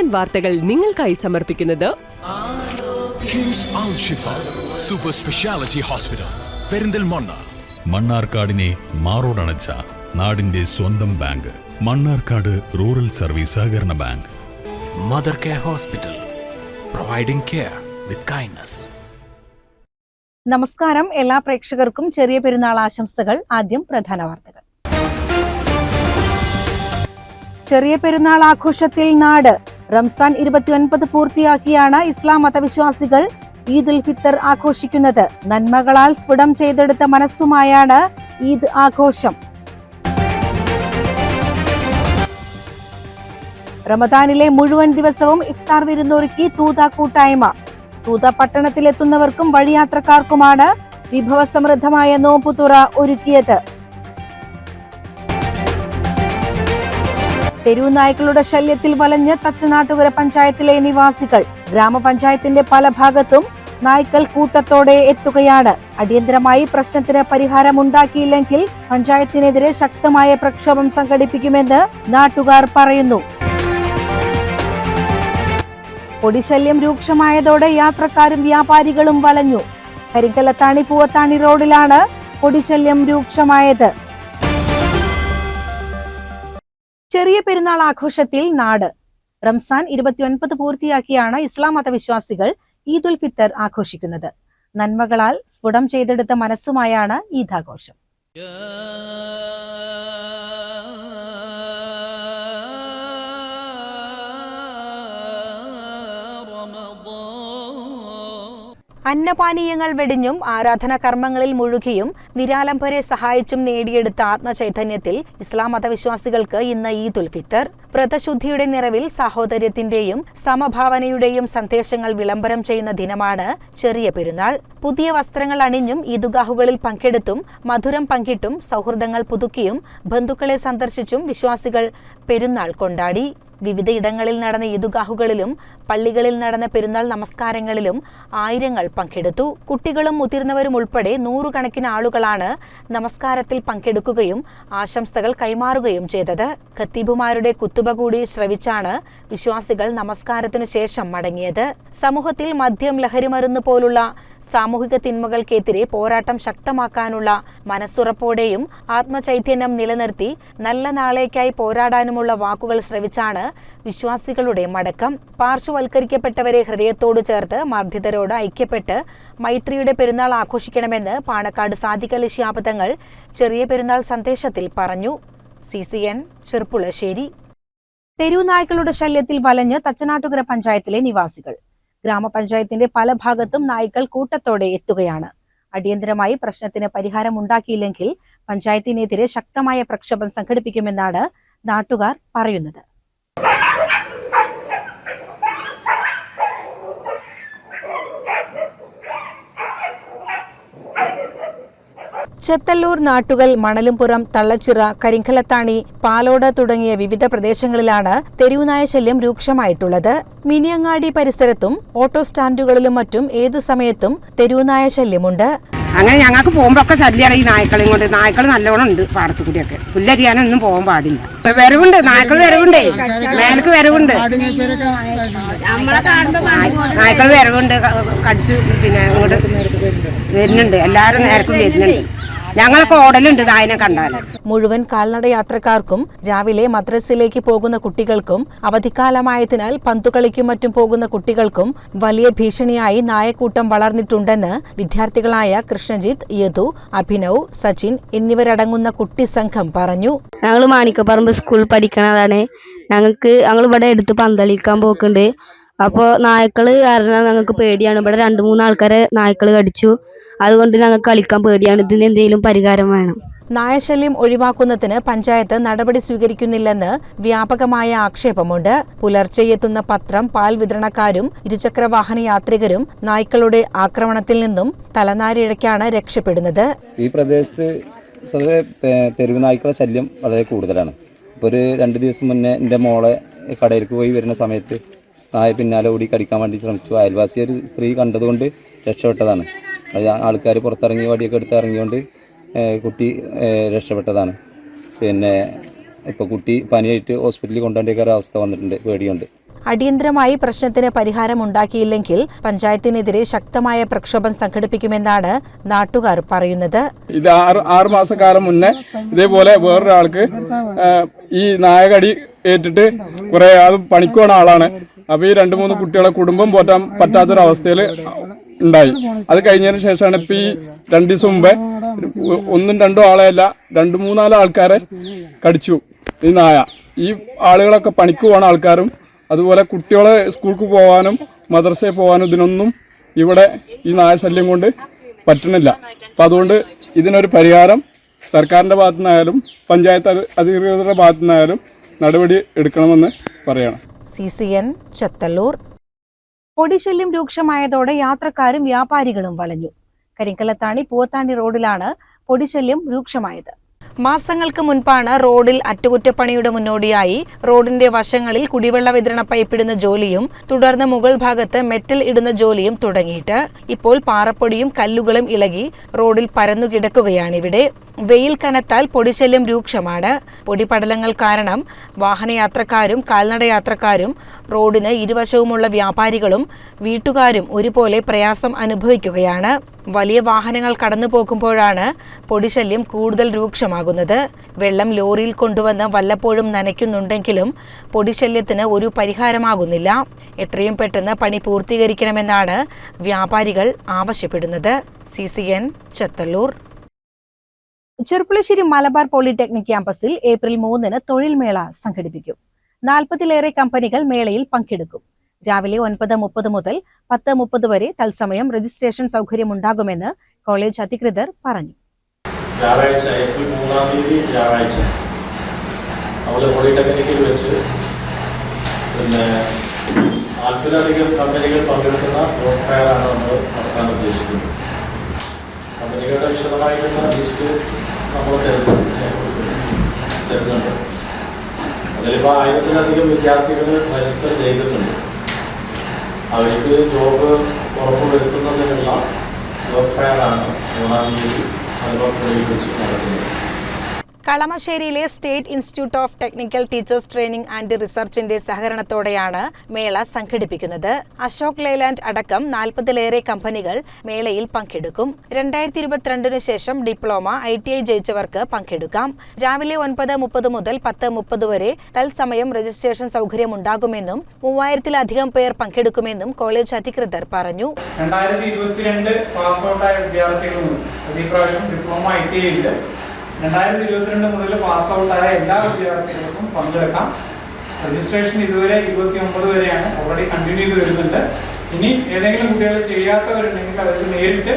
N വാർത്തകൾ നിങ്ങൾക്കായി സമർപ്പിക്കുന്നത് KIMS Al Shifa super speciality hospital Perinthalmanna മണ്ണാർക്കാടിനെ മാറോടണച്ച നാടിന്റെ സ്വന്തം ബാങ്ക് മണ്ണാർക്കാട് റൂറൽ സർവീസ് സഹകരണ bank. Mother care hospital providing care with kindness നമസ്കാരം. എല്ലാ പ്രേക്ഷകർക്കും ചെറിയ പെരുന്നാൾ ആശംസകൾ. ആദ്യം പ്രധാന വാർത്തകൾ. ചെറിയ പെരുന്നാൾ ആഘോഷത്തിൽ നാട് റംസാൻ ഇരുപത്തിയൊൻപത് പൂർത്തിയാക്കിയാണ് ഇസ്ലാം മതവിശ്വാസികൾ ഈദ് ഉൽ ഫിത്തർ ആഘോഷിക്കുന്നത്. നന്മകളാൽ സ്ഫുടം ചെയ്തെടുത്ത മനസ്സുമായാണ് ഈദ് ആഘോഷം. റമദാനിലെ മുഴുവൻ ദിവസവും ഇഫ്താർ വിരുന്നൊരുക്കി തൂത കൂട്ടായ്മ. തൂത പട്ടണത്തിലെത്തുന്നവർക്കും വഴിയാത്രക്കാർക്കുമാണ് വിഭവസമൃദ്ധമായ നോമ്പുതുറ ഒരുക്കിയത്. തെരുവുനായ്ക്കളുടെ ശല്യത്തിൽ വലഞ്ഞ് തച്ചനാട്ടുകര പഞ്ചായത്തിലെ നിവാസികൾ ഗ്രാമപഞ്ചായത്തിന്റെ പല ഭാഗത്തും നായ്ക്കൾ കൂട്ടത്തോടെ എത്തുകയാണ്. അടിയന്തരമായി പ്രശ്നത്തിന് പരിഹാരമുണ്ടാക്കിയില്ലെങ്കിൽ പഞ്ചായത്തിനെതിരെ ശക്തമായ പ്രക്ഷോഭം സംഘടിപ്പിക്കുമെന്ന് നാട്ടുകാർ പറയുന്നു. പൊടിശല്യം രൂക്ഷമായതോടെ യാത്രക്കാരും വ്യാപാരികളും വലഞ്ഞു. കരിങ്കലത്താണി പൂവത്താണി റോഡിലാണ് പൊടിശല്യം രൂക്ഷമായത്. ചെറിയ പെരുന്നാൾ ആഘോഷത്തിൽ നാട്. റംസാൻ ഇരുപത്തിയൊൻപത് പൂർത്തിയാക്കിയാണ് ഇസ്ലാം മതവിശ്വാസികൾ ഈദ് ഉൽ ഫിത്തർ ആഘോഷിക്കുന്നത്. നന്മകളാൽ സ്ഫുടം ചെയ്തെടുത്ത മനസ്സുമായാണ് ഈദ് അന്നപാനീയങ്ങൾ വെടിഞ്ഞും ആരാധനാ കർമ്മങ്ങളിൽ മുഴുകിയും നിരാലംബരെ സഹായിച്ചും നേടിയെടുത്ത ആത്മചൈതന്യത്തിൽ ഇസ്ലാം മതവിശ്വാസികൾക്ക് ഇന്ന് ഈദ് ഉൽ ഫിത്തർ. വ്രതശുദ്ധിയുടെ നിറവിൽ സാഹോദര്യത്തിന്റെയും സമഭാവനയുടെയും സന്ദേശങ്ങൾ വിളംബരം ചെയ്യുന്ന ദിനമാണ് ചെറിയ പെരുന്നാൾ. പുതിയ വസ്ത്രങ്ങൾ അണിഞ്ഞും ഈദുഗാഹുകളിൽ പങ്കെടുത്തും മധുരം പങ്കിട്ടും സൗഹൃദങ്ങൾ പുതുക്കിയും ബന്ധുക്കളെ സന്ദർശിച്ചും വിശ്വാസികൾ പെരുന്നാൾ കൊണ്ടാടി. വിവിധയിടങ്ങളിൽ നടന്ന ഈദുഗാഹുകളിലും പള്ളികളിൽ നടന്ന പെരുന്നാൾ നമസ്കാരങ്ങളിലും ആയിരങ്ങൾ പങ്കെടുത്തു. കുട്ടികളും മുതിർന്നവരും ഉൾപ്പെടെ നൂറുകണക്കിന് ആളുകളാണ് നമസ്കാരത്തിൽ പങ്കെടുക്കുകയും ആശംസകൾ കൈമാറുകയും ചെയ്തത്. ഖത്തീബുമാരുടെ കുത്തുബ കൂടി ശ്രവിച്ചാണ് വിശ്വാസികൾ നമസ്കാരത്തിനു ശേഷം മടങ്ങിയത്. സമൂഹത്തിൽ മദ്യം ലഹരിമരുന്ന് പോലുള്ള സാമൂഹിക തിന്മകൾക്കെതിരെ പോരാട്ടം ശക്തമാക്കാനുള്ള മനസ്സുറപ്പോടെയും ആത്മചൈതന്യം നിലനിർത്തി നല്ല നാളേക്കായി പോരാടാനുമുള്ള വാക്കുകൾ ശ്രവിച്ചാണ് വിശ്വാസികളുടെ മടക്കം. പാർശ്വവൽക്കരിക്കപ്പെട്ടവരെ ഹൃദയത്തോട് ചേർത്ത് മർദ്ദിതരോട് ഐക്യപ്പെട്ട് മൈത്രിയുടെ പെരുന്നാൾ ആഘോഷിക്കണമെന്ന് പാണക്കാട് സാദിഖലി ശാപതങ്ങൾ ചെറിയ പെരുന്നാൾ സന്ദേശത്തിൽ പറഞ്ഞു. സി സി എൻ ചെറുപ്പുളശ്ശേരി തെരുവുനായ്ക്കളുടെ ശല്യത്തിൽ വലഞ്ഞ് തച്ചനാട്ടുകര പഞ്ചായത്തിലെ നിവാസികൾ. ഗ്രാമപഞ്ചായത്തിന്റെ പല ഭാഗത്തും നായ്ക്കൾ കൂട്ടത്തോടെ എത്തുകയാണ്. അടിയന്തരമായി പ്രശ്നത്തിന് പരിഹാരം ഉണ്ടാക്കിയില്ലെങ്കിൽ പഞ്ചായത്തിനെതിരെ ശക്തമായ പ്രക്ഷോഭം സംഘടിപ്പിക്കുമെന്നാണ് നാട്ടുകാർ പറയുന്നത്. ചെത്തല്ലൂർ നാട്ടുകൽ മണലുംപുറം തള്ളച്ചിറ കരിങ്കലത്താണി പാലോട് തുടങ്ങിയ വിവിധ പ്രദേശങ്ങളിലാണ് തെരുവുനായ ശല്യം രൂക്ഷമായിട്ടുള്ളത്. മിനിയങ്ങാടി പരിസരത്തും ഓട്ടോ സ്റ്റാൻഡുകളിലും മറ്റും ഏതു സമയത്തും തെരുവുനായ ശല്യമുണ്ട്. അങ്ങനെ ഞങ്ങൾക്ക് പോകുമ്പോഴൊക്കെ ശല്യമാണ് ഈ നായ്ക്കളെയും കൊണ്ട്. നായ്ക്കൾ നല്ലോണം ഉണ്ട് പാടത്തു കൂടിയൊക്കെ പുല്ലരിയാനൊന്നും പോകാൻ പാടില്ല. വരവുണ്ട് നായ്ക്കൾ വരവുണ്ട്. മേലക്ക് വരവുണ്ട്. നായ്ക്കൾ വരവുണ്ട് കടിച്ചു കടിച്ച് പിന്നെ ഇങ്ങോട്ട് വരുന്നുണ്ട്. എല്ലാവരും നേരക്കും വരുന്നുണ്ട്. ഞങ്ങളൊക്കെ ഓടലുണ്ട് നായനെ കണ്ടാൽ മുഴുവൻ കാൽനട യാത്രക്കാർക്കും രാവിലെ മദ്രസയിലേക്ക് പോകുന്ന കുട്ടികൾക്കും അവധിക്കാലമായതിനാൽ പന്തുകളിക്കും മറ്റും പോകുന്ന കുട്ടികൾക്കും വലിയ ഭീഷണിയായി നായക്കൂട്ടം വളർന്നിട്ടുണ്ടെന്ന് വിദ്യാർത്ഥികളായ കൃഷ്ണജിത്ത് യദു അഭിനവ് സച്ചിൻ എന്നിവരടങ്ങുന്ന കുട്ടി സംഘം പറഞ്ഞു. ഞങ്ങൾ മാണിക്കപ്പറമ്പ് സ്കൂളിൽ പഠിക്കണതാണ് ഞങ്ങൾക്ക് ഞങ്ങൾ ഇവിടെ എടുത്ത് പന്തളിക്കാൻ പോക്കുണ്ട്. അപ്പോൾ നായ്ക്കൾ കാരണം ഞങ്ങൾക്ക് പേടിയാണ്. ഇവിടെ രണ്ട് മൂന്ന് ആൾക്കാരെ നായ്ക്കൾ കടിച്ചു. അതുകൊണ്ട് ഞങ്ങൾക്ക് കളിക്കാൻ പേടിയാണ്. ഇതിന് എന്തെങ്കിലും പരിഹാരം വേണം. നായശല്യം ഒഴിവാക്കുന്നതിന് പഞ്ചായത്ത് നടപടി സ്വീകരിക്കുന്നില്ലെന്ന് വ്യാപകമായ ആക്ഷേപമുണ്ട്. പുലർച്ചെ എത്തുന്ന പത്രം പാൽ വിതരണക്കാരും ഇരുചക്രവാഹന യാത്രികരും നായ്ക്കളുടെ ആക്രമണത്തിൽ നിന്നും തലനാരിഴയ്ക്കാണ് രക്ഷപ്പെടുന്നത്. ഈ പ്രദേശത്ത് സ്വതവേ തെരുവ് നായ്ക്കളുടെ ശല്യം വളരെ കൂടുതലാണ്. ഇപ്പോൾ ഒരു രണ്ട് ദിവസം മുന്നേ എന്റെ മോളെ കടയിലേക്ക് പോയി വരുന്ന സമയത്ത് നായ പിന്നാലെ ഓടി കടിക്കാൻ വേണ്ടി ശ്രമിച്ചു. അയൽവാസി ഒരു സ്ത്രീ കണ്ടതുകൊണ്ട് രക്ഷപ്പെട്ടതാണ്. ആൾക്കാർ പുറത്തിറങ്ങി വടിയൊക്കെ എടുത്ത് ഇറങ്ങിയോണ്ട് കുട്ടി രക്ഷപ്പെട്ടതാണ്. പിന്നെ ഇപ്പോൾ കുട്ടി പനിയായിട്ട് ഹോസ്പിറ്റലിൽ കൊണ്ടുപോകേണ്ട ഒരു അവസ്ഥ വന്നിട്ടുണ്ട് പേടിയുണ്ട്. അടിയന്തരമായി പ്രശ്നത്തിന് പരിഹാരം ഉണ്ടാക്കിയില്ലെങ്കിൽ പഞ്ചായത്തിനെതിരെ ശക്തമായ പ്രക്ഷോഭം സംഘടിപ്പിക്കുമെന്നാണ് നാട്ടുകാർ പറയുന്നത്. ഇത് ആറ് ആറ് മാസക്കാലം മുന്നേ ഇതേപോലെ വേറൊരാൾക്ക് ഈ നായകടി ഏറ്റിട്ട് കുറെ അത് പണിക്ക് ആളാണ്. അപ്പൊ ഈ രണ്ട് മൂന്ന് കുട്ടികളെ കുടുംബം പോറ്റാൻ പറ്റാത്തൊരവസ്ഥയിൽ ഉണ്ടായി. അത് കഴിഞ്ഞതിന് ശേഷമാണ് ഇപ്പൊ ഈ രണ്ടു ദിവസം മുമ്പേ ഒന്നും രണ്ടും ആളെയല്ല രണ്ടു മൂന്നാൽ ആൾക്കാരെ കടിച്ചു. ഈ നായ. ഈ ആളുകളൊക്കെ പണിക്ക് പോകണ ആൾക്കാരും അതുപോലെ കുട്ടികളെ സ്കൂൾക്ക് പോകാനും മദ്രസയിൽ പോകാനും ഇതിനൊന്നും ഇവിടെ ഈ നായ ശല്യം കൊണ്ട് പറ്റണില്ല അപ്പം അതുകൊണ്ട് ഇതിനൊരു പരിഹാരം സർക്കാരിന്റെ ഭാഗത്തു നിന്നായാലും പഞ്ചായത്ത് അധി- അധികൃതരുടെ ഭാഗത്തു നിന്നായാലും നടപടി എടുക്കണമെന്ന് പറയണം. C C N Chathallur. പൊടിശല്യം രൂക്ഷമായതോടെ യാത്രക്കാരും വ്യാപാരികളും വലഞ്ഞു. കരിങ്കലത്താണി പൂവത്താണി റോഡിലാണ് പൊടിശല്യം രൂക്ഷമായത്. മാസങ്ങൾക്ക് മുൻപാണ് റോഡിൽ അറ്റകുറ്റപ്പണിയുടെ മുന്നോടിയായി റോഡിന്റെ വശങ്ങളിൽ കുടിവെള്ള വിതരണ പൈപ്പിടുന്ന ജോലിയും തുടർന്ന് മുകൾ ഭാഗത്ത് മെറ്റൽ ഇടുന്ന ജോലിയും തുടങ്ങിയിട്ട് ഇപ്പോൾ പാറപ്പൊടിയും കല്ലുകളും ഇളകി റോഡിൽ പരന്നു കിടക്കുകയാണിവിടെ. വെയിൽ കനത്താൽ പൊടിശല്യം രൂക്ഷമാണ്. പൊടിപടലങ്ങൾ കാരണം വാഹനയാത്രക്കാരും കാൽനടയാത്രക്കാരും റോഡിന് ഇരുവശവുമുള്ള വ്യാപാരികളും വീട്ടുകാരും ഒരുപോലെ പ്രയാസം അനുഭവിക്കുകയാണ്. വലിയ വാഹനങ്ങൾ കടന്നു പോകുമ്പോഴാണ് പൊടിശല്യം കൂടുതൽ രൂക്ഷമാകുന്നത്. വെള്ളം ലോറിയിൽ കൊണ്ടുവന്ന് വല്ലപ്പോഴും നനയ്ക്കുന്നുണ്ടെങ്കിലും പൊടിശല്യത്തിന് ഒരു പരിഹാരമാകുന്നില്ല. എത്രയും പെട്ടെന്ന് പണി പൂർത്തീകരിക്കണമെന്നാണ് വ്യാപാരികൾ ആവശ്യപ്പെടുന്നത്. C C N Chathallur. Cherpulassery Malabar polytechnic ക്യാമ്പസിൽ ഏപ്രിൽ മൂന്നിന് തൊഴിൽ മേള സംഘടിപ്പിക്കും. നാൽപ്പതിലേറെ കമ്പനികൾ മേളയിൽ പങ്കെടുക്കും. രാവിലെ ഒൻപത് മുപ്പത് മുതൽ പത്ത് മുപ്പത് വരെ തത്സമയം രജിസ്ട്രേഷൻ സൗകര്യമുണ്ടാകുമെന്ന് കോളേജ് അധികൃതർ പറഞ്ഞു. ഞായറാഴ്ച കമ്പനികൾ പങ്കെടുക്കുന്ന ജോബ് ഫെയറാണ് നമ്മൾ നടത്താൻ ഉദ്ദേശിക്കുന്നത്. കമ്പനികളുടെ വിശദമായിട്ടുള്ള ലിസ്റ്റ് നമ്മൾ തരുന്നുണ്ട്. അതിലിപ്പോൾ ആയിരത്തിലധികം വിദ്യാർത്ഥികൾ രജിസ്റ്റർ ചെയ്തിട്ടുണ്ട്. അവർക്ക് ജോബ് ഉറപ്പുവരുത്തുന്നതിനുള്ള ജോബ് ഫെയറാണ് മൂന്നാം തീയതി മലബാർ വെച്ച് നടക്കുന്നത് കളമശ്ശേരിയിലെ state institute of technical teachers training and റിസർച്ചിന്റെ സഹകരണത്തോടെയാണ് മേള സംഘടിപ്പിക്കുന്നത്. അശോക് ലേലാൻഡ് അടക്കം നാൽപ്പതിലേറെ കമ്പനികൾ മേളയിൽ പങ്കെടുക്കും. രണ്ടായിരത്തി ഇരുപത്തിരണ്ടിന് ശേഷം ഡിപ്ലോമ ഐ ടി ഐ ജയിച്ചവർക്ക് പങ്കെടുക്കാം. രാവിലെ ഒൻപത് മുപ്പത് മുതൽ പത്ത് മുപ്പത് വരെ തത്സമയം രജിസ്ട്രേഷൻ സൗകര്യം ഉണ്ടാകുമെന്നും മൂവായിരത്തിലധികം പേർ പങ്കെടുക്കുമെന്നും കോളേജ് അധികൃതർ പറഞ്ഞു. രണ്ടായിരത്തി ഇരുപത്തിരണ്ട് പാസ് ഔട്ടായ പ്രാവശ്യം ഡിപ്ലോമ ഐ ടി ഐയിൽ രണ്ടായിരത്തി ഇരുപത്തിരണ്ട് മുതൽ പാസ് ഔട്ടായ എല്ലാ വിദ്യാർത്ഥികൾക്കും പങ്കെടുക്കാം രജിസ്ട്രേഷൻ ഇതുവരെ ഇരുപത്തി ഒമ്പത് വരെയാണ്. ഓൾറെഡി കണ്ടിന്യൂ ചെയ്ത് വരുന്നുണ്ട്. ഇനി ഏതെങ്കിലും കുട്ടികൾ ചെയ്യാത്തവരുണ്ടെങ്കിൽ അവർക്ക് നേരിട്ട്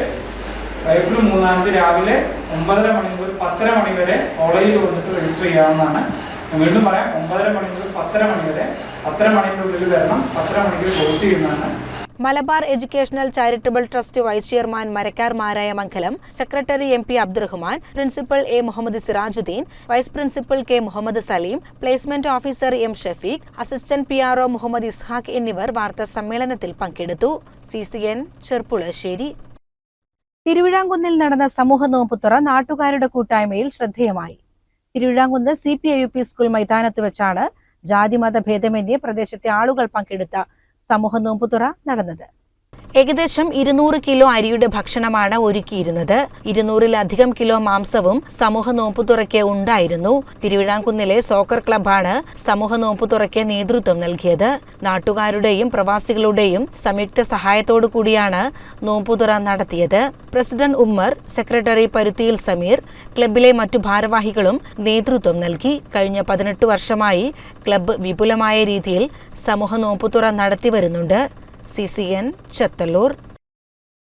ഏപ്രിൽ മൂന്നാം തീയതി രാവിലെ ഒമ്പതര മണി മുതൽ പത്തര മണി വരെ കോളേജിൽ വന്നിട്ട് രജിസ്റ്റർ ചെയ്യാവുന്നതാണ്. വീണ്ടും പറയാം ഒമ്പതര മണി മുതൽ പത്തര മണി വരെ പത്തര മണിക്കുള്ളിൽ വരണം പത്തര മണിക്ക് ക്ലോസ് ചെയ്യുന്നതാണ്. Malabar educational charitable trust vice chairman Marakkar Marayamangalam secretary M P Abdurahman principal A Muhammad Sirajudheen vice principal K Muhammad Saleem placement officer M Shafeeq assistant P R Muhammad Ishaq എന്നിവർ വാർത്താ സമ്മേളനത്തിൽ പങ്കെടുത്തു. C C N Cherpulassery. തിരുവിഴാംകുന്നിൽ നടന്ന സമൂഹ നോമ്പുത്തുറ നാട്ടുകാരുടെ കൂട്ടായ്മയിൽ ശ്രദ്ധേയമായി. Thiruvizhamkunnu C P I U P school മൈതാനത്ത് വെച്ചാണ് ജാതിമത ഭേദമന്യേ പ്രദേശത്തെ ആളുകൾ പങ്കെടുത്ത സമൂഹ നോമ്പുതുറ നടന്നത്. ഏകദേശം ഇരുന്നൂറ് കിലോ അരിയുടെ ഭക്ഷണമാണ് ഒരുക്കിയിരുന്നത്. ഇരുന്നൂറിലധികം കിലോ മാംസവും സമൂഹ നോമ്പുതുറയ്ക്ക് ഉണ്ടായിരുന്നു. തിരുവിഴാംകുന്നിലെ സോക്കർ ക്ലബാണ് സമൂഹ നോമ്പുതുറയ്ക്ക് നേതൃത്വം നൽകിയത്. നാട്ടുകാരുടെയും പ്രവാസികളുടെയും സംയുക്ത സഹായത്തോടു കൂടിയാണ് നോമ്പുതുറ നടത്തിയത്. പ്രസിഡന്റ് ഉമ്മർ സെക്രട്ടറി പരുത്തിയിൽ സമീർ ക്ലബിലെ മറ്റു ഭാരവാഹികളും നേതൃത്വം നൽകി. കഴിഞ്ഞ പതിനെട്ട് വർഷമായി ക്ലബ് വിപുലമായ രീതിയിൽ സമൂഹ നോമ്പുതുറ നടത്തി വരുന്നുണ്ട്. C C N Chathallur.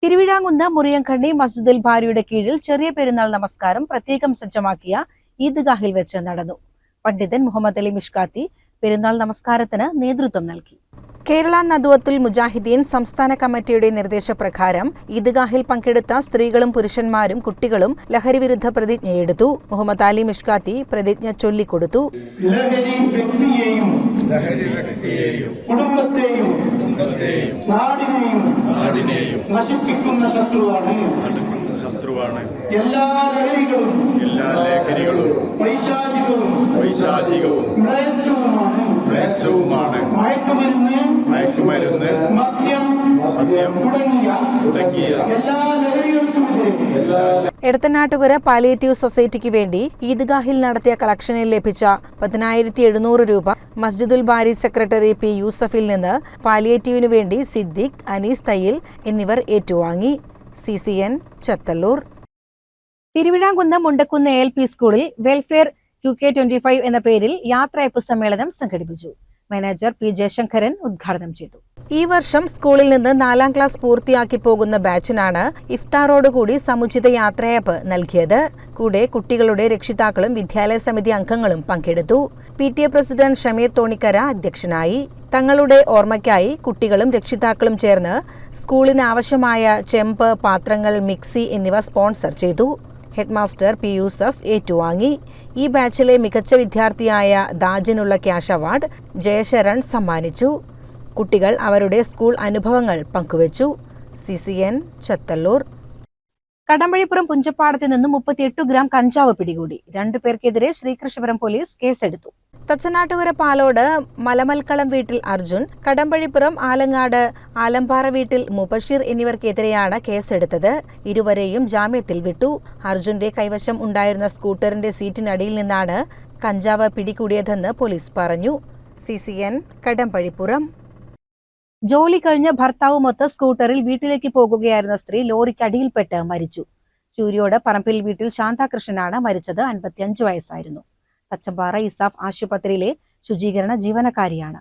Thiruvizhamkunnu Muriyankanni മസ്ജിദിൽ ഭാര്യയുടെ കീഴിൽ ചെറിയ പെരുന്നാൾ നമസ്കാരം പ്രത്യേകം സജ്ജമാക്കിയ ഈദ്ഗാഹിൽ വെച്ച് നടന്നു. പണ്ഡിതൻ മുഹമ്മദ് അലി മിഷ്കാത്തി പെരുന്നാൾ നമസ്കാരത്തിന് നേതൃത്വം നൽകി. കേരള നദുവത്തുൽ മുജാഹിദ്ദീൻ സംസ്ഥാന കമ്മിറ്റിയുടെ നിർദ്ദേശപ്രകാരം ഈദ്ഗാഹിൽ പങ്കെടുത്ത സ്ത്രീകളും പുരുഷന്മാരും കുട്ടികളും ലഹരിവിരുദ്ധ പ്രതിജ്ഞയെടുത്തു മുഹമ്മദ് അലി മിഷ്കാത്തി പ്രതിജ്ഞ ചൊല്ലിക്കൊടുത്തു. ലഹരി വ്യക്തിയെയും കുടുംബത്തെയും നാടിനെയും നാടിനെയും നശിപ്പിക്കുന്ന ശത്രുവാണ്. ശത്രുവാണ്. എല്ലാ ലഹരികളും എല്ലാ ലഹരികളും പൈശാചിക പൈശാചികവും പൈശാചികവും മ്ലേച്ഛവുമാണ്. മ്ലേച്ഛവുമാണ്. മയക്കുമരുന്ന് മയക്കുമരുന്ന് മദ്യം മദ്യം തുടങ്ങിയ തുടങ്ങിയ എല്ലാ ലഹരികൾക്കുമെതിരെ എടത്തനാട്ടുകര പാലിയേറ്റീവ് സൊസൈറ്റിക്ക് വേണ്ടി ഈദ്ഗാഹിൽ നടത്തിയ കളക്ഷനിൽ ലഭിച്ച പതിനായിരത്തി എഴുന്നൂറ് രൂപ മസ്ജിദുൽ ബാരി സെക്രട്ടറി പി യൂസഫിൽ നിന്ന് പാലിയേറ്റീവിനു വേണ്ടി സിദ്ദിഖ് അനീസ് തയ്യിൽ എന്നിവർ ഏറ്റുവാങ്ങി. C C N Chathallur. Thiruvizhamkunnu Mundakkunnu L P സ്കൂളിൽ welfare two K twenty five എന്ന പേരിൽ യാത്രയപ്പ് സമ്മേളനം സംഘടിപ്പിച്ചു. മാനേജർ പി ജയശങ്കരൻ ഉദ്ഘാടനം ചെയ്തു. ഈ വർഷം സ്കൂളിൽ നിന്ന് നാലാം ക്ലാസ് പൂർത്തിയാക്കി പോകുന്ന ബാച്ചിനാണ് ഇഫ്താറോടുകൂടി സമുചിത യാത്രയപ്പ് നൽകിയത്. കൂടെ കുട്ടികളുടെ രക്ഷിതാക്കളും വിദ്യാലയ സമിതി അംഗങ്ങളും പങ്കെടുത്തു. P T A president Shameer Thonikkara അധ്യക്ഷനായി. തങ്ങളുടെ ഓർമ്മയ്ക്കായി കുട്ടികളും രക്ഷിതാക്കളും ചേർന്ന് സ്കൂളിന് ആവശ്യമായ ചെമ്പ് പാത്രങ്ങൾ മിക്സി എന്നിവ സ്പോൺസർ ചെയ്തു. ഹെഡ്മാസ്റ്റർ പി യൂസഫ് ഏറ്റുവാങ്ങി. ഈ ബാച്ചിലെ മികച്ച വിദ്യാർത്ഥിയായ ദാജിനുള്ള ക്യാഷ് അവാർഡ് ജയശരൺ സമ്മാനിച്ചു. കുട്ടികൾ അവരുടെ സ്കൂൾ അനുഭവങ്ങൾ പങ്കുവച്ചു. C C N Chathallur. Kadampazhipuram പുഞ്ചപ്പാടത്ത് നിന്നും മുപ്പത്തിയെട്ട് ഗ്രാം കഞ്ചാവ് പിടികൂടി. രണ്ടു പേർക്കെതിരെ ശ്രീകൃഷ്ണപുരം പോലീസ് കേസെടുത്തു. തച്ചനാട്ടുകര പാലോട് മലമൽക്കളം വീട്ടിൽ അർജുൻ കടമ്പഴിപ്പുറം ആലങ്ങാട് ആലമ്പാറ വീട്ടിൽ മുബഷീർ എന്നിവർക്കെതിരെയാണ് കേസെടുത്തത്. ഇരുവരെയും ജാമ്യത്തിൽ വിട്ടു. അർജുന്റെ കൈവശം ഉണ്ടായിരുന്ന സ്കൂട്ടറിന്റെ സീറ്റിനടിയിൽ നിന്നാണ് കഞ്ചാവ് പിടികൂടിയതെന്ന് പോലീസ് പറഞ്ഞു. C C N Kadampazhipuram. ജോലി കഴിഞ്ഞ ഭർത്താവുമൊത്ത് സ്കൂട്ടറിൽ വീട്ടിലേക്ക് പോകുകയായിരുന്ന സ്ത്രീ ലോറിക്കടിയിൽപ്പെട്ട് മരിച്ചു. ചൂരിയോട് പറമ്പിൽ വീട്ടിൽ ശാന്താകൃഷ്ണനാണ് മരിച്ചത്. അൻപത്തിയഞ്ച് വയസ്സായിരുന്നു. തച്ചമ്പാറ ഇസാഫ് ആശുപത്രിയിലെ ശുചീകരണ ജീവനക്കാരിയാണ്.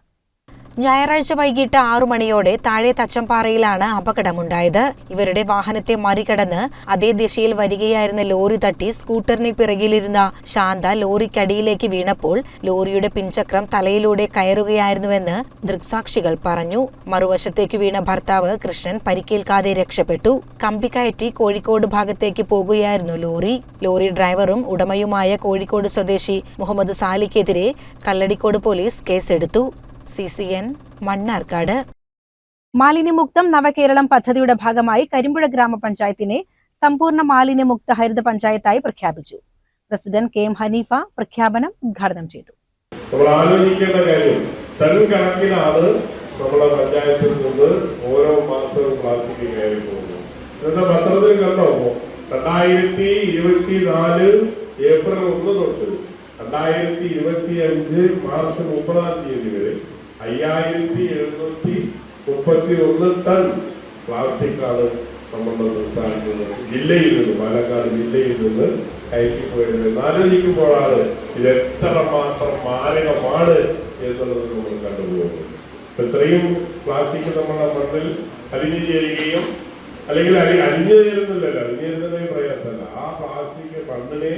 ഞായറാഴ്ച വൈകിട്ട് ആറു മണിയോടെ താഴെ തച്ചമ്പാറയിലാണ് അപകടമുണ്ടായത്. ഇവരുടെ വാഹനത്തെ മറികടന്ന് അതേ ദിശയിൽ വരികയായിരുന്ന ലോറി തട്ടി സ്കൂട്ടറിന് പിറകിലിരുന്ന ശാന്ത ലോറിക്കടിയിലേക്ക് വീണപ്പോൾ ലോറിയുടെ പിൻചക്രം തലയിലൂടെ കയറുകയായിരുന്നുവെന്ന് ദൃക്സാക്ഷികൾ പറഞ്ഞു. മറുവശത്തേക്ക് വീണ ഭർത്താവ് കൃഷ്ണൻ പരിക്കേൽക്കാതെ രക്ഷപ്പെട്ടു. കമ്പിക്കയറ്റി കോഴിക്കോട് ഭാഗത്തേക്ക് പോകുകയായിരുന്നു ലോറി. ലോറി ഡ്രൈവറും ഉടമയുമായ കോഴിക്കോട് സ്വദേശി മുഹമ്മദ് സാലിക്കെതിരെ കല്ലടിക്കോട് പോലീസ് കേസെടുത്തു. C C N Mannarkkad. മാലിന്യമുക്തം നവകേരളം പദ്ധതിയുടെ ഭാഗമായി കരിമ്പുഴ ഗ്രാമപഞ്ചായത്തിനെ സമ്പൂർണ മാലിന്യമുക്ത ഹരിത പഞ്ചായത്തായി പ്രഖ്യാപിച്ചു. പ്രസിഡന്റ് കെ എം ഹനീഫ പ്രഖ്യാപനം ഉദ്ഘാടനം ചെയ്തു. നമ്മൾ ആലോചിക്കേണ്ട കാര്യം ടൺ കണക്കിനാണ് നമ്മുടെ പഞ്ചായത്തിൽ നിന്ന് ഓരോ മാസവും പ്ലാസ്റ്റിക് കയറി പോകുന്നത്. ഇന്നത്തെ പത്രത്തിൽ കണ്ടോ? രണ്ടായിരത്തി ഇരുപത്തി നാല് ഏപ്രിൽ ഒന്ന് തൊട്ട് രണ്ടായിരത്തി ഇരുപത്തി അഞ്ച് മാർച്ച് മുപ്പതാം തീയതി വരെ അയ്യായിരത്തി എഴുന്നൂറ്റി മുപ്പത്തി ഒന്ന് ടൺ പ്ലാസ്റ്റിക് ആണ് നമ്മുടെ സംസ്ഥാനത്ത് നിന്ന് ജില്ലയിൽ നിന്ന് പാലക്കാട് ജില്ലയിൽ നിന്ന് കയറ്റി പോയത് ആലോചിക്കുമ്പോഴാണ് ഇത് എത്രമാത്രം മാരകമാണ് എന്നുള്ളത് നമ്മൾ കണ്ടുപോകുന്നത്. ഇത്രയും പ്ലാസ്റ്റിക് നമ്മുടെ മണ്ണിൽ അലിഞ്ഞു ചേരുകയും അല്ലെങ്കിൽ അലി അലിഞ്ഞു ചേരുന്നില്ലല്ലോ അലിഞ്ഞു ചേരുന്നതിന് പ്രയാസമല്ല. ആ പ്ലാസ്റ്റിക് മണ്ണിനെ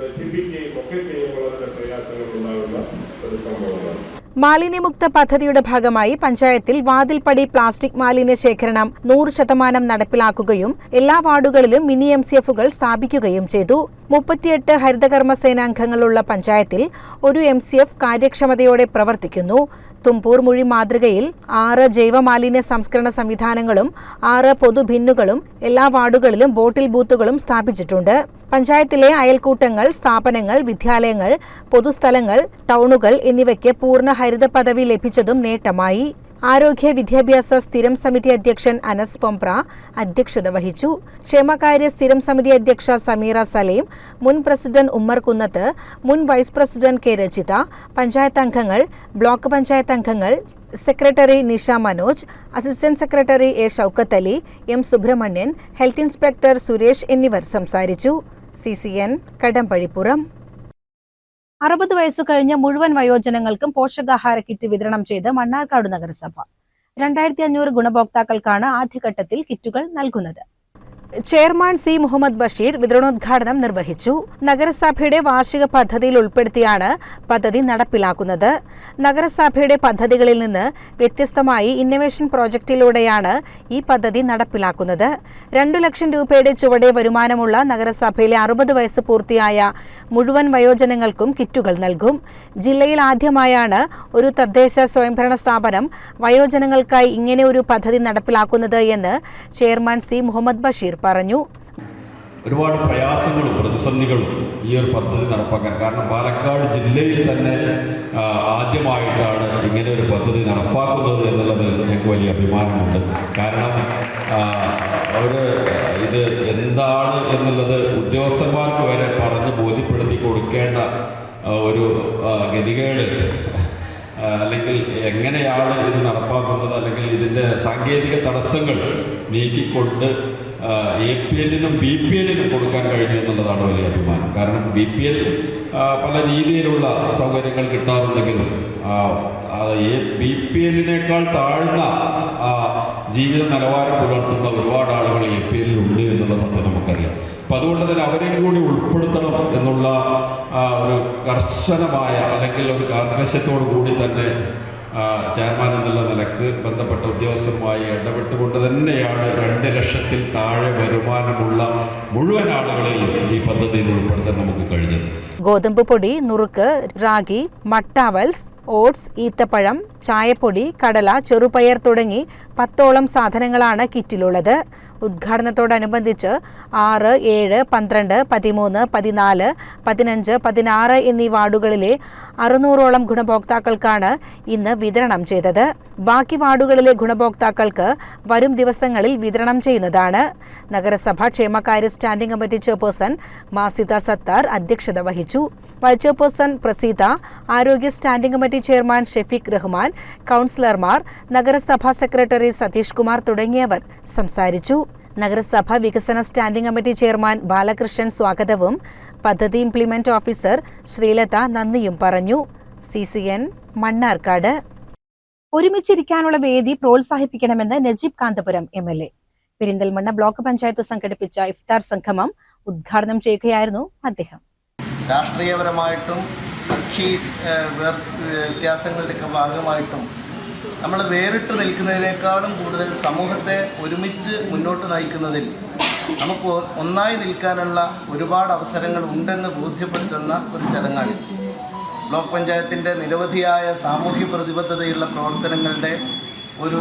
നശിപ്പിക്കുകയും ഒക്കെ ചെയ്യുമ്പോൾ അതിന്റെ പ്രയാസങ്ങൾ ഉണ്ടാകുന്ന ഒരു സംഭവമാണ്. മാലിന്യമുക്ത പദ്ധതിയുടെ ഭാഗമായി പഞ്ചായത്തിൽ വാതിൽപ്പടി പ്ലാസ്റ്റിക് മാലിന്യ ശേഖരണം നൂറ് ശതമാനം നടപ്പിലാക്കുകയും എല്ലാ വാർഡുകളിലും മിനി എം സി എഫുകൾ സ്ഥാപിക്കുകയും ചെയ്തു. മുപ്പത്തിയെട്ട് ഹരിതകർമ്മ സേനാംഗങ്ങളുള്ള പഞ്ചായത്തിൽ ഒരു എം സി എഫ് കാര്യക്ഷമതയോടെ പ്രവർത്തിക്കുന്നു. തുമ്പൂർ മുഴി മാതൃകയിൽ ആറ് ജൈവമാലിന്യ സംസ്കരണ സംവിധാനങ്ങളും ആറ് പൊതുഭിന്നുകളും എല്ലാ വാർഡുകളിലും ബോട്ടിൽ ബൂത്തുകളും സ്ഥാപിച്ചിട്ടുണ്ട്. പഞ്ചായത്തിലെ അയൽക്കൂട്ടങ്ങൾ സ്ഥാപനങ്ങൾ വിദ്യാലയങ്ങൾ പൊതുസ്ഥലങ്ങൾ ടൗണുകൾ എന്നിവയ്ക്ക് പൂർണ ഹരിത പദവി ലഭിച്ചതും നേട്ടമായി. ആരോഗ്യ വിദ്യാഭ്യാസ സ്ഥിരം സമിതി അധ്യക്ഷൻ അനസ് പൊംപ്ര അധ്യക്ഷത വഹിച്ചു. ക്ഷേമകാര്യ സ്ഥിരം സമിതി അധ്യക്ഷ സമീറ സലീം മുൻ പ്രസിഡന്റ് ഉമ്മർ കുന്നത്ത് മുൻ vice president K Rachitha panchayat അംഗങ്ങൾ ബ്ലോക്ക് പഞ്ചായത്ത് അംഗങ്ങൾ secretary Nisha Manoj assistant secretary A Shoukath Ali M Subrahmanian health inspector Suresh എന്നിവർ സംസാരിച്ചു. C C N Kadampazhipuram. അറുപത് വയസ്സ് കഴിഞ്ഞ മുഴുവൻ വയോജനങ്ങൾക്കും പോഷകാഹാര കിറ്റ് വിതരണം ചെയ്ത് മണ്ണാർക്കാട് നഗരസഭ. രണ്ടായിരത്തി അഞ്ഞൂറ് ഗുണഭോക്താക്കൾക്കാണ് ആദ്യഘട്ടത്തിൽ കിറ്റുകൾ നൽകുന്നത്. ചെയർമാൻ സി മുഹമ്മദ് ബഷീർ വിതരണോദ്ഘാടനം നിർവഹിച്ചു. നഗരസഭയുടെ വാർഷിക പദ്ധതിയിൽ ഉൾപ്പെടുത്തിയാണ് പദ്ധതി നടപ്പിലാക്കുന്നത്. നഗരസഭയുടെ പദ്ധതികളിൽ നിന്ന് വ്യത്യസ്തമായി ഇന്നവേഷൻ പ്രോജക്റ്റിലൂടെയാണ് ഈ പദ്ധതി നടപ്പിലാക്കുന്നത്. രണ്ടു ലക്ഷം രൂപയുടെ ചുവടെ വരുമാനമുള്ള നഗരസഭയിലെ അറുപത് വയസ്സ് പൂർത്തിയായ മുഴുവൻ വയോജനങ്ങൾക്കും കിറ്റുകൾ നൽകും. ജില്ലയിൽ ആദ്യമായാണ് ഒരു തദ്ദേശ സ്വയംഭരണ സ്ഥാപനം വയോജനങ്ങൾക്കായി ഇങ്ങനെ ഒരു പദ്ധതി നടപ്പിലാക്കുന്നത് എന്ന് ചെയർമാൻ സി മുഹമ്മദ് ബഷീർ പറഞ്ഞു. ഒരുപാട് പ്രയാസങ്ങളും പ്രതിസന്ധികളും ഈ ഒരു പദ്ധതി നടപ്പാക്കാൻ. കാരണം പാലക്കാട് ജില്ലയിൽ തന്നെ ആദ്യമായിട്ടാണ് ഇങ്ങനെ ഒരു പദ്ധതി നടപ്പാക്കുന്നത് എന്നുള്ളത് ഞങ്ങൾക്ക് വലിയ അഭിമാനമുണ്ട്. കാരണം അവർ ഇത് എന്താണ് എന്നുള്ളത് ഉദ്യോഗസ്ഥന്മാർക്ക് വരെ പറഞ്ഞ് ബോധ്യപ്പെടുത്തി കൊടുക്കേണ്ട ഒരു ഗതികേട്. അല്ലെങ്കിൽ എങ്ങനെയാണ് ഇത് നടപ്പാക്കുന്നത്? അല്ലെങ്കിൽ ഇതിന്റെ സാങ്കേതിക തടസ്സങ്ങൾ നീക്കിക്കൊണ്ട് എ പി എല്ലിനും ബി പി എല്ലിനും കൊടുക്കാൻ കഴിഞ്ഞു എന്നുള്ളതാണ് വലിയ അഭിമാനം. കാരണം ബി പി എൽ പല രീതിയിലുള്ള സൗകര്യങ്ങൾ കിട്ടാറുണ്ടെങ്കിലും ബി പി എല്ലിനേക്കാൾ താഴ്ന്ന ജീവിത നിലവാരം പുലർത്തുന്ന ഒരുപാട് ആളുകൾ എ പി എല്ലിൽ ഉണ്ട് എന്നുള്ള സത്യം നമുക്കറിയാം. അപ്പം അതുകൊണ്ട് തന്നെ അവരെയും കൂടി ഉൾപ്പെടുത്തണം എന്നുള്ള ഒരു കർശനമായ അല്ലെങ്കിൽ ഒരു കാർക്കശ്യത്തോടു കൂടി തന്നെ ചെയർമാൻ എന്നുള്ള നിലയ്ക്ക് ബന്ധപ്പെട്ട ഉദ്യോഗസ്ഥരുമായി ഇടപെട്ടുകൊണ്ട് തന്നെയാണ് രണ്ട് ലക്ഷത്തിൽ താഴെ വരുമാനമുള്ള മുഴുവൻ ആളുകളെയും ഈ പദ്ധതിയിൽ ഉൾപ്പെടുത്താൻ നമുക്ക് കഴിഞ്ഞത്. ഗോതമ്പ് പൊടി നുറുക്ക് റാഗി മട്ടാവൽസ് ഓട്സ് ഈത്തപ്പഴം ചായപ്പൊടി കടല ചെറുപയർ തുടങ്ങി പത്തോളം സാധനങ്ങളാണ് കിറ്റിലുള്ളത്. ഉദ്ഘാടനത്തോടനുബന്ധിച്ച് ആറ് ഏഴ് പന്ത്രണ്ട് പതിമൂന്ന് പതിനാല് പതിനഞ്ച് പതിനാറ് എന്നീ വാർഡുകളിലെ അറുന്നൂറോളം ഗുണഭോക്താക്കൾക്കാണ് ഇന്ന് വിതരണം ചെയ്തത്. ബാക്കി വാർഡുകളിലെ ഗുണഭോക്താക്കൾക്ക് വരും ദിവസങ്ങളിൽ വിതരണം ചെയ്യുന്നതാണ്. നഗരസഭ ക്ഷേമകാര്യ standing committee chairperson Masitha Sathar അധ്യക്ഷത വഹിച്ചു. വൈസ് ചെയർപേഴ്സൺ പ്രസീത ആരോഗ്യ standing committee chairman Shefeeq Rahman കൗൺസിലർമാർ നഗരസഭാ സെക്രട്ടറി സതീഷ് കുമാർ തുടങ്ങിയവർ സംസാരിച്ചു. നഗരസഭ വികസന സ്റ്റാൻഡിംഗ് കമ്മിറ്റി ചെയർമാൻ ബാലകൃഷ്ണൻ സ്വാഗതവും പദ്ധതി ഇംപ്ലിമെന്റ് ഓഫീസർ ശ്രീലത നന്ദിയും പറഞ്ഞു. C C N Mannarkkad. ഒരുമിച്ചിരിക്കാനുള്ള വേദി പ്രോത്സാഹിപ്പിക്കണമെന്ന് Najeeb Kanthapuram M L A. Perinthalmanna block panchayat സംഘടിപ്പിച്ച ഇഫ്താർ സംഗമം ഉദ്ഘാടനം ചെയ്യുകയായിരുന്നു അദ്ദേഹം. രാഷ്ട്രീയപരമായിട്ടും കക്ഷി വ്യത്യാസങ്ങളുടെയൊക്കെ ഭാഗമായിട്ടും നമ്മൾ വേറിട്ട് നിൽക്കുന്നതിനേക്കാളും കൂടുതൽ സമൂഹത്തെ ഒരുമിച്ച് മുന്നോട്ട് നയിക്കുന്നതിൽ നമുക്ക് ഒന്നായി നിൽക്കാനുള്ള ഒരുപാട് അവസരങ്ങൾ ഉണ്ടെന്ന് ബോധ്യപ്പെടുത്തുന്ന ഒരു ചടങ്ങാണ് ബ്ലോക്ക് പഞ്ചായത്തിന്റെ നിരവധിയായ സാമൂഹ്യ പ്രതിബദ്ധതയുള്ള പ്രവർത്തനങ്ങളുടെ ഒരു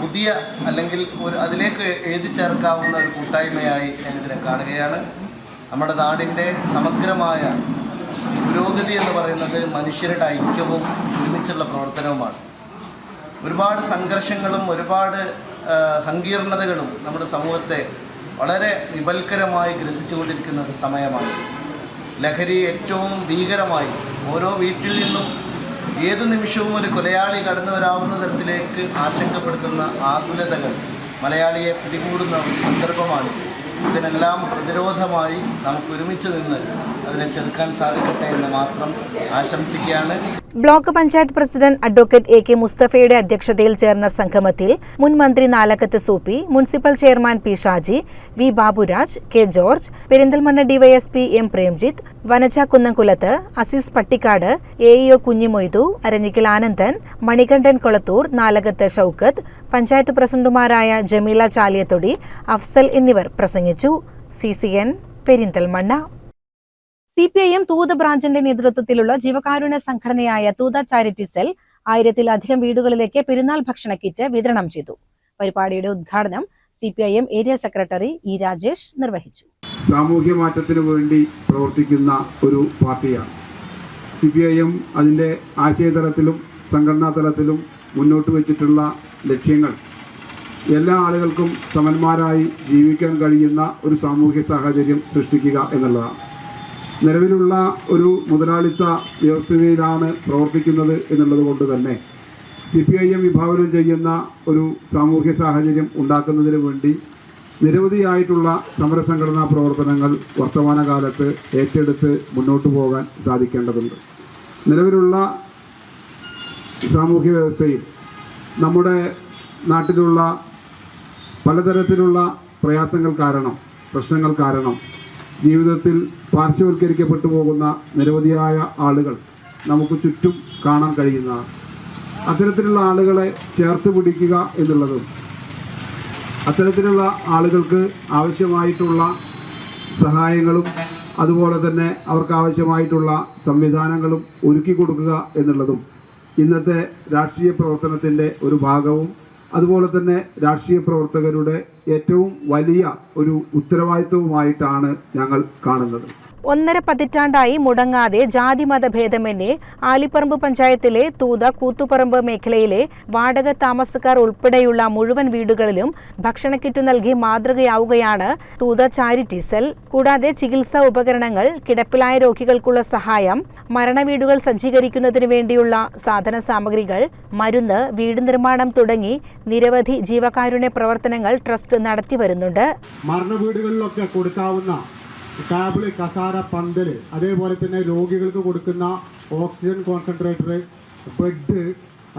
പുതിയ അല്ലെങ്കിൽ ഒരു അതിലേക്ക് എഴുതി ചേർക്കാവുന്ന ഒരു കൂട്ടായ്മയായി ഞാനിതിനെ കാണുകയാണ്. നമ്മുടെ നാടിന്റെ സമഗ്രമായ പുരോഗതി എന്ന് പറയുന്നത് മനുഷ്യരുടെ ഐക്യവും ഒരുമിച്ചുള്ള പ്രവർത്തനവുമാണ്. ഒരുപാട് സംഘർഷങ്ങളും ഒരുപാട് സങ്കീർണതകളും നമ്മുടെ സമൂഹത്തെ വളരെ വിപൽക്കരമായി ഗ്രസിച്ചുകൊണ്ടിരിക്കുന്ന ഒരു സമയമാണ്. ലഹരി ഏറ്റവും ഭീകരമായി ഓരോ വീട്ടിൽ നിന്നും ഏത് നിമിഷവും ഒരു കൊലയാളി കടന്നു വരാവുന്ന തരത്തിലേക്ക് ആശങ്കപ്പെടുത്തുന്ന ആകുലതകൾ മലയാളിയെ പിടികൂടുന്ന ഒരു സന്ദർഭമാണ്. ഇതിനെല്ലാം പ്രതിരോധമായി നമുക്ക് ഒരുമിച്ച് നിന്ന് അതിനെ ചെറുക്കാൻ സാധിക്കട്ടെ എന്ന് മാത്രം ആശംസിക്കുകയാണ്. Block panchayat president advocate A K മുസ്തഫയുടെ അധ്യക്ഷതയിൽ ചേർന്ന സംഗമത്തിൽ മുൻ മന്ത്രി Nalakath Sooppy municipal chairman P Shaji V Baburaj K George Perinthalmanna DYSP M Premjith Vanaja Kunnamkulath Azeez Pattikkad A EO Kunhimoidu Aranhikkal Anandan Manikandan Kolathur Nalakath Shoukath panchayat പ്രസിഡന്റുമാരായ ജമീല ചാലിയത്തൊടി അഫ്സൽ എന്നിവർ പ്രസംഗിച്ചു. C C N Perinthalmanna. C P I M Thootha ബ്രാഞ്ചിന്റെ നേതൃത്വത്തിലുള്ള ജീവകാരുണ്യ സംഘടനയായ Thootha charity cell ആയിരത്തിലധികം വീടുകളിലേക്ക് പെരുന്നാൾ ഭക്ഷണ കിറ്റ് വിതരണം ചെയ്തു. പരിപാടിയുടെ ഉദ്ഘാടനം C P I M area secretary E Rajesh നിർവഹിച്ചു. സാമൂഹ്യ മാറ്റത്തിനു വേണ്ടി പ്രവർത്തിക്കുന്ന ഒരു പാർട്ടിയാണ്. സി പി ഐ എം അതിന്റെ ആശയതലത്തിലും സംഘടനാ തലത്തിലും മുന്നോട്ട് വെച്ചിട്ടുള്ള ലക്ഷ്യങ്ങൾ എല്ലാ ആളുകൾക്കും സമന്മാരായി ജീവിക്കാൻ കഴിയുന്ന ഒരു സാമൂഹ്യ സാഹചര്യം സൃഷ്ടിക്കുക എന്നുള്ളതാണ്. നിലവിലുള്ള ഒരു മുതലാളിത്ത വ്യവസ്ഥിതിയിലാണ് പ്രവർത്തിക്കുന്നത് എന്നുള്ളത് കൊണ്ട് തന്നെ സി പി ഐ എം വിഭാവനം ചെയ്യുന്ന ഒരു സാമൂഹ്യ സാഹചര്യം ഉണ്ടാക്കുന്നതിന് വേണ്ടി നിരവധിയായിട്ടുള്ള സമരസംഘടനാ പ്രവർത്തനങ്ങൾ വർത്തമാനകാലത്ത് ഏറ്റെടുത്ത് മുന്നോട്ട് പോകാൻ സാധിക്കേണ്ടതുണ്ട്. നിലവിലുള്ള സാമൂഹ്യ വ്യവസ്ഥയിൽ നമ്മുടെ നാട്ടിലുള്ള പലതരത്തിലുള്ള പ്രയാസങ്ങൾ കാരണം പ്രശ്നങ്ങൾ കാരണം ജീവിതത്തിൽ പാർശ്വവൽക്കരിക്കപ്പെട്ടു പോകുന്ന നിരവധിയായ ആളുകൾ നമുക്ക് ചുറ്റും കാണാൻ കഴിയുന്ന അത്തരത്തിലുള്ള ആളുകളെ ചേർത്ത് പിടിക്കുക എന്നുള്ളതും അത്തരത്തിലുള്ള ആളുകൾക്ക് ആവശ്യമായിട്ടുള്ള സഹായങ്ങളും അതുപോലെ തന്നെ അവർക്ക് ആവശ്യമായിട്ടുള്ള സംവിധാനങ്ങളും ഒരുക്കി കൊടുക്കുക എന്നുള്ളതും ഇന്നത്തെ രാഷ്ട്രീയ പ്രവർത്തനത്തിന്റെ ഒരു ഭാഗവും അതുപോലെ തന്നെ രാഷ്ട്രീയ പ്രവർത്തകരുടെ ഏറ്റവും വലിയ ഒരു ഉത്തരവാദിത്വവുമായിട്ടാണ് ഞങ്ങൾ കാണുന്നത്. ഒന്നര പതിറ്റാണ്ടായി മുടങ്ങാതെ ജാതിമത ഭേദമന്യേ ആലിപ്പറമ്പ് പഞ്ചായത്തിലെ തൂത കൂത്തുപറമ്പ് മേഖലയിലെ വാടക താമസക്കാർ ഉൾപ്പെടെയുള്ള മുഴുവൻ വീടുകളിലും ഭക്ഷണ കിറ്റ് നൽകി മാതൃകയാവുകയാണ് തൂത ചാരിറ്റി സെൽ. കൂടാതെ ചികിത്സാ ഉപകരണങ്ങൾ കിടപ്പിലായ രോഗികൾക്കുള്ള സഹായം മരണവീടുകൾ സജ്ജീകരിക്കുന്നതിനു വേണ്ടിയുള്ള സാധന സാമഗ്രികൾ മരുന്ന് വീട് നിർമ്മാണം തുടങ്ങി നിരവധി ജീവകാരുണ്യ പ്രവർത്തനങ്ങൾ ട്രസ്റ്റ് നടത്തിവരുന്നുണ്ട്. മരണ വീടുകളിലൊക്കെ കൊടുക്കാവുന്ന ടേബിൾ കസാര പന്തൽ അതേപോലെ തന്നെ രോഗികൾക്ക് കൊടുക്കുന്ന ഓക്സിജൻ കോൺസെൻട്രേറ്റർ ബെഡ്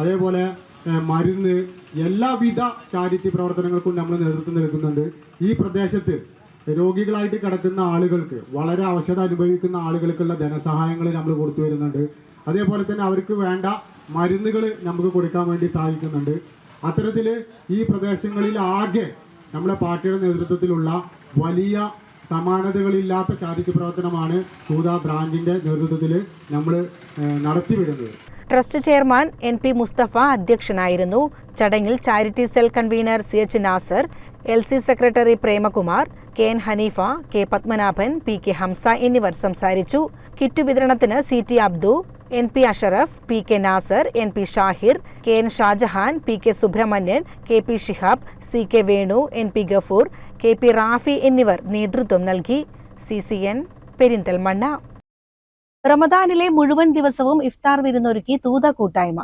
അതേപോലെ മരുന്ന് എല്ലാവിധ ചാരിറ്റി പ്രവർത്തനങ്ങൾക്കും നമ്മൾ നേതൃത്വം നൽകുന്നുണ്ട്. ഈ പ്രദേശത്ത് രോഗികളായിട്ട് കിടക്കുന്ന ആളുകൾക്ക് വളരെ അവശത അനുഭവിക്കുന്ന ആളുകൾക്കുള്ള ധനസഹായങ്ങൾ നമ്മൾ കൊടുത്തു വരുന്നുണ്ട്. അതേപോലെ തന്നെ അവർക്ക് വേണ്ട മരുന്നുകൾ നമുക്ക് കൊടുക്കാൻ വേണ്ടി സാധിക്കുന്നുണ്ട്. അത്തരത്തിൽ ഈ പ്രദേശങ്ങളിൽ ആകെ നമ്മുടെ പാർട്ടിയുടെ നേതൃത്വത്തിലുള്ള വലിയ സമാനതകളില്ലാത്ത ചാരിറ്റി പ്രവർത്തനമാണ് കൂത ബ്രാഞ്ചിന്റെ നേതൃത്വത്തിൽ നമ്മൾ നടത്തിവരുന്നത് trust chairman N P Musthafa അധ്യക്ഷനായിരുന്നു. ചടങ്ങിൽ charity cell convener C H Nasar L C secretary Premakumar K N Haneefa K Padmanabhan P K Hamsa എന്നിവർ സംസാരിച്ചു. കിറ്റ് വിതരണത്തിന് C T Abdu N P Ashraf P K Nasar N P Shahir K N Shajahan P K Subrahmanian K P Shihab C K Venu N P Gafoor K P Rafi എന്നിവർ നേതൃത്വം നൽകി. C C N Perinthalmanna. റമദാനിലെ മുഴുവൻ ദിവസവും ഇഫ്താർ വിരുന്നൊരുക്കി തൂത കൂട്ടായ്മ.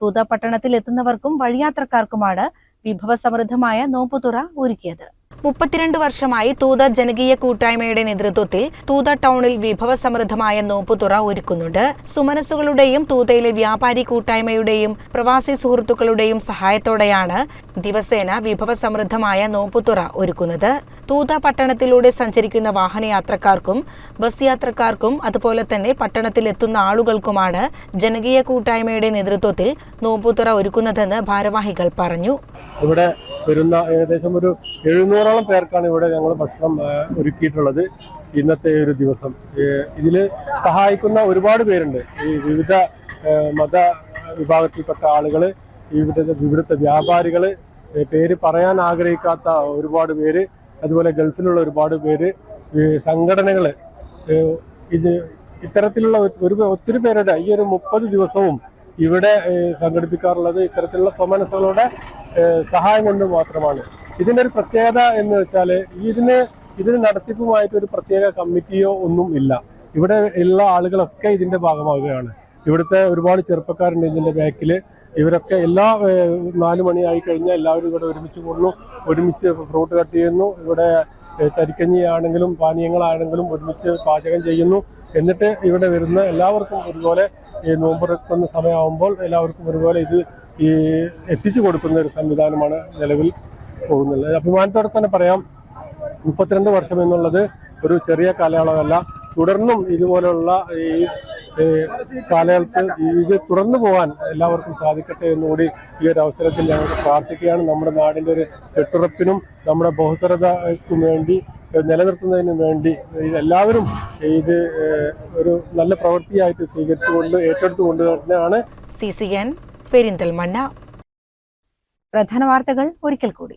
തൂത പട്ടണത്തിൽ എത്തുന്നവർക്കും വഴിയാത്രക്കാർക്കുമാണ് വിഭവസമൃദ്ധമായ നോമ്പുതുറ ഒരുക്കിയത്. മുപ്പത്തിരണ്ട് വർഷമായി തൂത ജനകീയ കൂട്ടായ്മയുടെ നേതൃത്വത്തിൽ തൂത ടൗണിൽ വിഭവസമൃദ്ധമായ നോപ്പുതുറ ഒരുക്കുന്നുണ്ട്. സുമനസുകളുടെയും തൂതയിലെ വ്യാപാരി കൂട്ടായ്മയുടെയും പ്രവാസി സുഹൃത്തുക്കളുടെയും സഹായത്തോടെയാണ് ദിവസേന വിഭവസമൃദ്ധമായ നോപ്പുതുറ ഒരുക്കുന്നത്. തൂത പട്ടണത്തിലൂടെ സഞ്ചരിക്കുന്ന വാഹനയാത്രക്കാർക്കും ബസ് യാത്രക്കാർക്കും അതുപോലെ തന്നെ പട്ടണത്തിലെത്തുന്ന ആളുകൾക്കുമാണ് ജനകീയ കൂട്ടായ്മയുടെ നേതൃത്വത്തിൽ നോമ്പുതുറ ഒരുക്കുന്നതെന്ന് ഭാരവാഹികൾ പറഞ്ഞു. ഇവിടെ വരുന്ന ഏകദേശം ഒരു എഴുന്നൂറോളം പേർക്കാണ് ഇവിടെ ഞങ്ങൾ ഭക്ഷണം ഒരുക്കിയിട്ടുള്ളത്. ഇന്നത്തെ ഒരു ദിവസം. ഇതിൽ സഹായിക്കുന്ന ഒരുപാട് പേരുണ്ട്. ഈ വിവിധ മത വിഭാഗത്തിൽപ്പെട്ട ആളുകൾ ഇവിടുത്തെ ഇവിടുത്തെ വ്യാപാരികൾ പേര് പറയാൻ ആഗ്രഹിക്കാത്ത ഒരുപാട് പേര് അതുപോലെ ഗൾഫിലുള്ള ഒരുപാട് പേര് സംഘടനകൾ ഇത് ഇത്തരത്തിലുള്ള ഒരു ഒത്തിരി പേരുടെ ഈ ഒരു മുപ്പത് ദിവസവും ഇവിടെ സംഘടിപ്പിക്കാറുള്ളത് ഇത്തരത്തിലുള്ള സ്വമനസ്സുകളുടെ സഹായം കൊണ്ട് മാത്രമാണ്. ഇതിന്റെ ഒരു പ്രത്യേകത എന്ന് വെച്ചാൽ ഇതിന് ഇതിന് നടത്തിപ്പുമായിട്ട് ഒരു പ്രത്യേക കമ്മിറ്റിയോ ഒന്നും ഇല്ല. ഇവിടെ ഉള്ള ആളുകളൊക്കെ ഇതിന്റെ ഭാഗമാകുകയാണ് ഇവിടുത്തെ ഒരുപാട് ചെറുപ്പക്കാരുണ്ട് ഇതിന്റെ ബാക്കിൽ ഇവരൊക്കെ എല്ലാ നാല് മണിയായി കഴിഞ്ഞാൽ എല്ലാവരും ഇവിടെ ഒരുമിച്ച് കൂടുന്നു. ഒരുമിച്ച് ഫ്രൂട്ട് കട്ട് ചെയ്യുന്നു. ഇവിടെ ഏഹ്, തരിക്കഞ്ഞി ആണെങ്കിലും പാനീയങ്ങളാണെങ്കിലും ഒരുമിച്ച് പാചകം ചെയ്യുന്നു. എന്നിട്ട് ഇവിടെ വരുന്ന എല്ലാവർക്കും ഒരുപോലെ ഈ നോമ്പുറക്കുന്ന സമയമാകുമ്പോൾ എല്ലാവർക്കും ഒരുപോലെ ഇത് ഈ എത്തിച്ചു കൊടുക്കുന്ന ഒരു സംവിധാനമാണ് നിലവിൽ പോകുന്നത് അഭിമാനത്തോടെ തന്നെ പറയാം മുപ്പത്തിരണ്ട് വർഷം എന്നുള്ളത് ഒരു ചെറിയ കാലയളവല്ല. തുടർന്നും ഇതുപോലുള്ള ഈ കാലകാലത്ത് ഇത് തുടർന്നു പോകാൻ എല്ലാവർക്കും സാധിക്കട്ടെ എന്നുകൂടി ഈ ഒരു അവസരത്തിൽ ഞങ്ങൾ പ്രാർത്ഥിക്കുകയാണ്. നമ്മുടെ നാടിന്റെ ഒരു കെട്ടുറപ്പിനും നമ്മുടെ ബഹുസ്വരതയ്ക്കും വേണ്ടി നിലനിർത്തുന്നതിനും വേണ്ടി എല്ലാവരും ഇത് ഒരു നല്ല പ്രവൃത്തിയായിട്ട് സ്വീകരിച്ചുകൊണ്ട് ഏറ്റെടുത്തുകൊണ്ട് തന്നെയാണ്. C C N Perinthalmanna. പ്രധാന വാർത്തകൾ ഒരിക്കൽ കൂടി.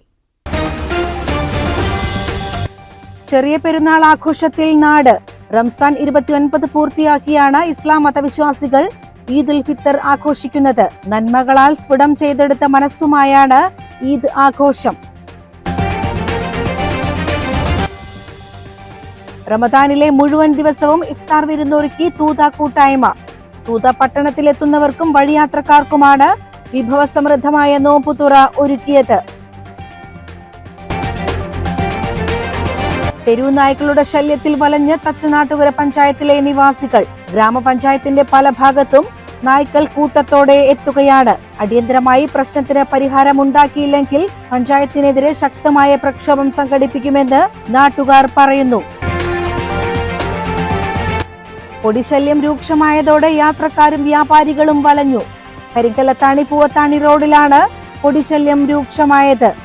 ചെറിയ പെരുന്നാൾ ആഘോഷത്തിൽ നാട് റംസാൻ ഇരുപത്തിയൊൻപത് പൂർത്തിയാക്കിയാണ് ഇസ്ലാം മതവിശ്വാസികൾ ഈദ് ഉൽ ഫിത്തർ ആഘോഷിക്കുന്നത്. നന്മകളാൽ സ്ഫുടം ചെയ്തെടുത്ത മനസ്സുമായാണ് ഈദ് ആഘോഷം. റമദാനിലെ മുഴുവൻ ദിവസവും ഇഫ്താർ വിരുന്നൊരുക്കി തൂത കൂട്ടായ്മ. തൂത പട്ടണത്തിലെത്തുന്നവർക്കും വഴിയാത്രക്കാർക്കുമാണ് വിഭവസമൃദ്ധമായ നോമ്പുതുറ ഒരുക്കിയത്. തെരുവു നായ്ക്കളുടെ ശല്യത്തിൽ വലഞ്ഞ് തച്ചനാട്ടുകര പഞ്ചായത്തിലെ നിവാസികൾ ഗ്രാമപഞ്ചായത്തിന്റെ പല ഭാഗത്തും നായ്ക്കൾ കൂട്ടത്തോടെ എത്തുകയാണ്. അടിയന്തരമായി പ്രശ്നത്തിന് പരിഹാരമുണ്ടാക്കിയില്ലെങ്കിൽ പഞ്ചായത്തിനെതിരെ ശക്തമായ പ്രക്ഷോഭം സംഘടിപ്പിക്കുമെന്ന് നാട്ടുകാർ പറയുന്നു. പൊടിശല്യം രൂക്ഷമായതോടെ യാത്രക്കാരും വ്യാപാരികളും വലഞ്ഞു. കരിങ്കലത്താണി പൂവത്താണി റോഡിലാണ് പൊടിശല്യം രൂക്ഷമായത്.